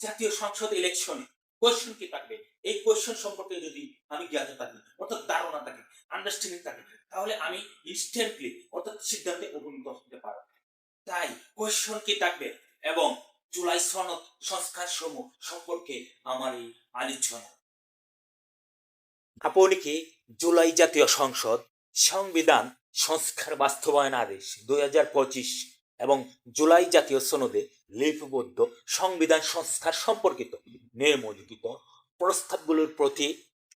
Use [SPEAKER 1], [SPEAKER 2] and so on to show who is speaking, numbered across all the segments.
[SPEAKER 1] জাতীয় সংসদ ইলেকশনে কোয়েশ্চন কি থাকবে? এই কোয়েশ্চন সম্পর্কে যদি আমি জ্ঞাত থাকি, অর্থাৎ ধারণা থাকে আন্ডারস্ট্যান্ডিং থাকে তাহলে আমি ইনস্ট্যান্টলি অর্থাৎ সিদ্ধান্তে উপনীত হতে পারব। তাই কোয়েশ্চন কি থাকবে? এবং জুলাই সনদ সংস্কার সমূহ সম্পর্কে আমার এই আলোচনা। আপনি কি জুলাই জাতীয় সংসদ সংবিধান সংস্কার বাস্তবায়ন আদেশ দুই হাজার পঁচিশ এবং জুলাই জাতীয় সনদে লিপিবদ্ধ, সংবিধান সংস্কার সম্পর্কিত। নির্মলিখিত প্রস্তাবগুলোর প্রতি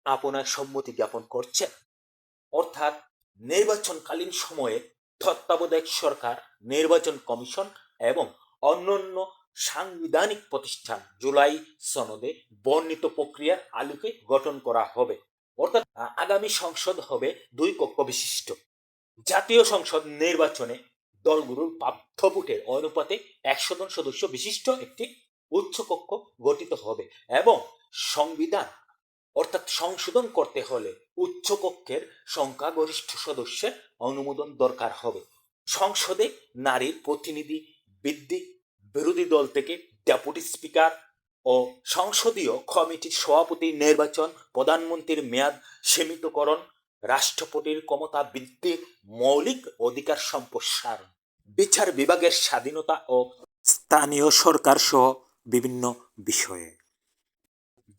[SPEAKER 1] আপনার সম্মতি জ্ঞাপন করছেন অর্থাৎ নির্বাচনকালীন সময়ে তত্ত্বাবধায়ক সরকার, নির্বাচন কমিশন এবং অন্যান্য সাংবিধানিক প্রতিষ্ঠান জুলাই সনদে বর্ণিত প্রক্রিয়ার আলোকে গঠন করা হবে। অর্থাৎ আগামী সংসদ হবে দুই কক্ষ বিশিষ্ট। জাতীয় সংসদ নির্বাচনে দলগুলোর ভোটের অনুপাতে একশো জন সদস্য বিশিষ্ট একটি উচ্চকক্ষ গঠিত হবে এবং সংবিধান অর্থাৎ সংশোধন করতে হলে উচ্চকক্ষের সংখ্যাগরিষ্ঠ সদস্যের অনুমোদন দরকার হবে। সংসদে নারীর প্রতিনিধি বৃদ্ধি, বিরোধী দল থেকে ডেপুটি স্পিকার ও সংসদীয় কমিটির সভাপতি নির্বাচন, প্রধানমন্ত্রীর মেয়াদ সীমিতকরণ, রাষ্ট্রপতির ক্ষমতা বৃদ্ধি, মৌলিক অধিকার সম্প্রসারণ। বিচার বিভাগের স্বাধীনতা ও স্থানীয় সরকার সহ বিভিন্ন বিষয়ে।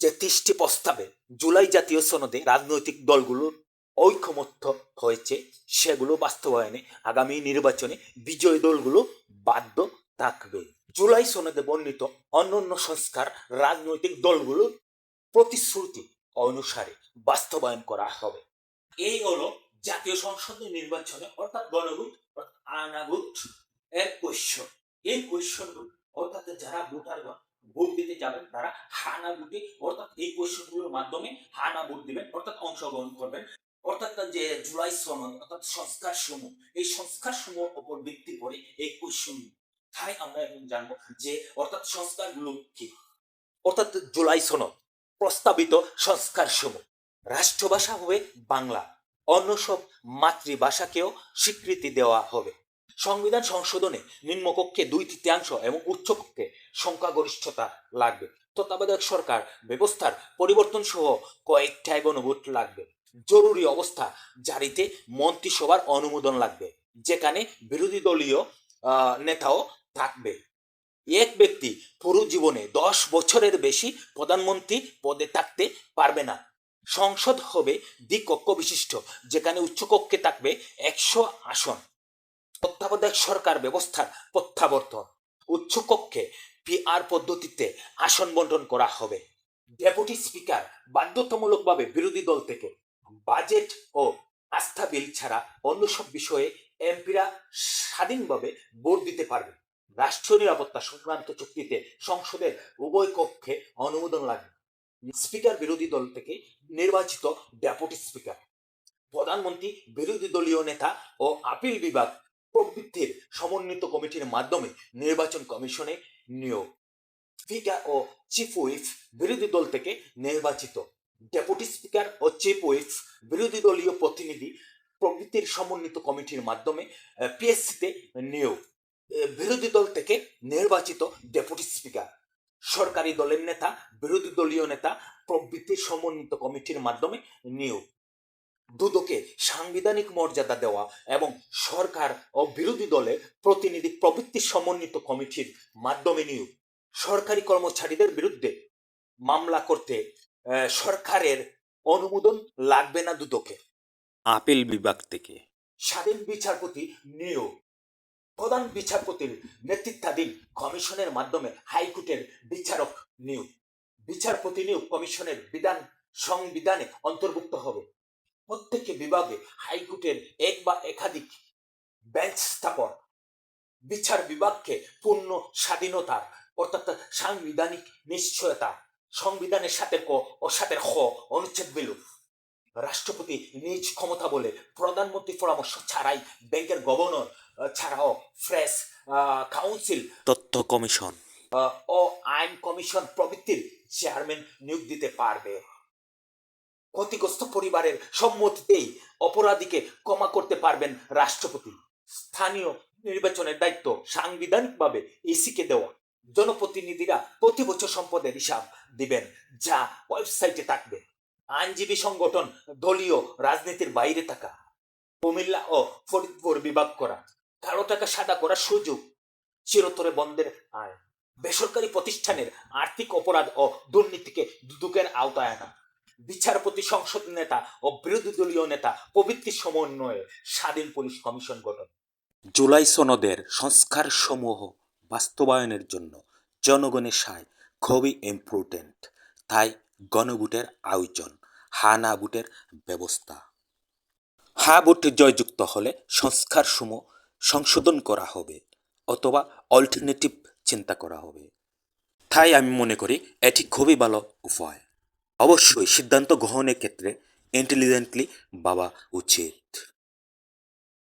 [SPEAKER 1] যে তিনটি প্রস্তাবে জুলাই জাতীয় সনদে রাজনৈতিক দলগুলোর ঐকমত্য হয়েছে, সেগুলো বাস্তবায়নে আগামী নির্বাচনে বিজয়ী দলগুলো বাধ্য থাকবে। জুলাই সনদে বর্ণিত অন্যান্য সংস্কার রাজনৈতিক দলগুলোর প্রতিশ্রুতি অনুসারে বাস্তবায়ন করা হবে। এই হলো জাতীয় সংসদ নির্বাচনে অর্থাৎ গণভোট, অর্থাৎ এর কোয়েশ্চন এই কোয়েশ্চন অর্থাৎ যারা ভোটারগণ ভোট দিতে যাবেন, তারা হানা ভোটে, অর্থাৎ এই কোয়েশ্চনগুলোর মাধ্যমে হানা ভোট দিবেন, অর্থাৎ অংশগ্রহণ করবেন। অর্থাৎ যে জুলাই অর্থাৎ সংস্কার সমূহ, এই সংস্কার উপর ভিত্তি করে এই কোয়েশ্চন তাই আমরা এখন জানব যে, অর্থাৎ সংস্কারগুলো কি? অর্থাৎ জুলাই সনদ প্রস্তাবিত সংস্কার সমূহ, রাষ্ট্রভাষা হবে বাংলা। অন্য সব মাতৃভাষাকেও স্বীকৃতি দেওয়া হবে। সংবিধান সংশোধনে নিম্নকক্ষে দুই তৃতীয়াংশ এবং উচ্চকক্ষে সংখ্যাগরিষ্ঠতা লাগবে। তত্ত্বাবধায়ক সরকার ব্যবস্থার পরিবর্তন সহ কয়েকটা গণভোট লাগবে। জরুরি অবস্থা জারিতে মন্ত্রিসভার অনুমোদন লাগবে, যেখানে বিরোধী দলীয় নেতাও থাকবে। এক ব্যক্তি পুরো জীবনে দশ বছরের বেশি প্রধানমন্ত্রী পদে থাকতে পারবে না। সংসদ হবে দ্বিকক্ষ বিশিষ্ট, যেখানে উচ্চকক্ষে থাকবে একশো আসন। তত্ত্বাবধায়ক সরকার ব্যবস্থার প্রত্যাবর্তন। উচ্চকক্ষে পিআর পদ্ধতিতে আসন বন্টন করা হবে। ডেপুটি স্পিকার বাধ্যতামূলকভাবে বিরোধী দল থেকে বাজেট ও আস্থা বিল ছাড়া অন্য সব বিষয়ে এমপিরা স্বাধীনভাবে ভোট দিতে পারবে। রাষ্ট্রীয় নিরাপত্তা সংক্রান্ত চুক্তিতে সংসদের উভয় কক্ষে অনুমোদন লাগবে। স্পিকার বিরোধী দল থেকে নির্বাচিত ডেপুটি স্পিকার। প্রধানমন্ত্রী, বিরোধী দলীয় নেতা ও আপিল বিভাগ প্রবৃত্তির সমন্বিত কমিটির মাধ্যমে নির্বাচন কমিশনে নিয়োগ। স্পিকার ও চিফ হুইপ বিরোধী দল থেকে নির্বাচিত ডেপুটি স্পিকার ও চিফ হুইপ বিরোধী দলীয় প্রতিনিধি প্রবৃত্তির সমন্বিত কমিটির মাধ্যমে পিএসসিতে নিয়োগ। বিরোধী দল থেকে নির্বাচিত ডেপুটি স্পিকার। সরকারি দলের নেতা বিরোধী দলীয় নেতা প্রবৃত্তির সমন্বিত কমিটির মাধ্যমে নিয়োগ। দুদকে সাংবিধানিক মর্যাদা দেওয়া এবং সরকার ও বিরোধী দলের প্রতিনিধি প্রবৃত্তি সমন্বিত কমিটির মাধ্যমে নিয়োগ। সরকারি কর্মচারীদের বিরুদ্ধে মামলা করতে সরকারের অনুমোদন লাগবে না দুদকে।
[SPEAKER 2] আপিল বিভাগ থেকে।
[SPEAKER 1] স্বাধীন বিচারপতি নিয়োগ। প্রধান বিচারপতির নেতৃত্বাধীন কমিশনের মাধ্যমে হাইকোর্টের বিচারক নিয়োগ। বিচারপতি নিয়োগ কমিশনের বিধান সংবিধানে অন্তর্ভুক্ত হবে। প্রত্যেক বিভাগে হাইকোর্টের এক বা একাধিক বেঞ্চ স্থাপন। বিচার বিভাগকে পূর্ণ স্বাধীনতা অর্থাৎ সাংবিধানিক নিশ্চয়তা, সংবিধানের সাথে ক ও সাথে খ অনুচ্ছেদ বিলুপ। রাষ্ট্রপতি নিজ ক্ষমতা বলে প্রধানমন্ত্রী পরামর্শ ছাড়াই ব্যাংকের গভর্নর ছাড়াও ফ্রেশ কাউন্সিল
[SPEAKER 2] তথ্য কমিশন।
[SPEAKER 1] ও আইন কমিশন প্রভৃতির চেয়ারম্যান নিয়োগ দিতে পারবে। ক্ষতিগ্রস্ত পরিবারের সম্মতিতেই অপরাধীকে ক্ষমা করতে পারবেন রাষ্ট্রপতি। স্থানীয় নির্বাচনের দায়িত্ব সাংবিধানিকভাবে ইসিকে দেওয়া। জনপ্রতিনিধিরা প্রতি বছর সম্পদের হিসাব দিবেন যা ওয়েবসাইটে থাকবে। আইনজীবী সংগঠন দলীয় রাজনীতির বাইরে থাকা। কুমিল্লা ও ফরিদপুর বিভাগ করা। কালো টাকা সাদা করার সুযোগ চিরতরে বন্ধের আয়। বেসরকারি প্রতিষ্ঠানের আর্থিক অপরাধ ও দুর্নীতিকে দুদকের আওতায় আনা। বিচারপতি সংসদ নেতা ও বিরোধী দলীয় নেতা প্রবৃত্তি সমন্বয়ে স্বাধীন পুলিশ কমিশন গঠন।
[SPEAKER 2] জুলাই সনদের সংস্কার সমূহ বাস্তবায়নের জন্য জনগণের সায় খুবই ইম্পর্টেন্ট তাই গণভোটের আয়োজন হা না ভোটের ব্যবস্থা। হা ভোট জয়যুক্ত হলে সংস্কার সমূহ সংশোধন করা হবে অথবা অল্টারনেটিভ চিন্তা করা হবে। তাই আমি মনে করি এটি খুবই ভালো উপায়। অবশ্যই সিদ্ধান্ত গ্রহণের ক্ষেত্রে ইন্টেলিজেন্টলি বাবা উচিত।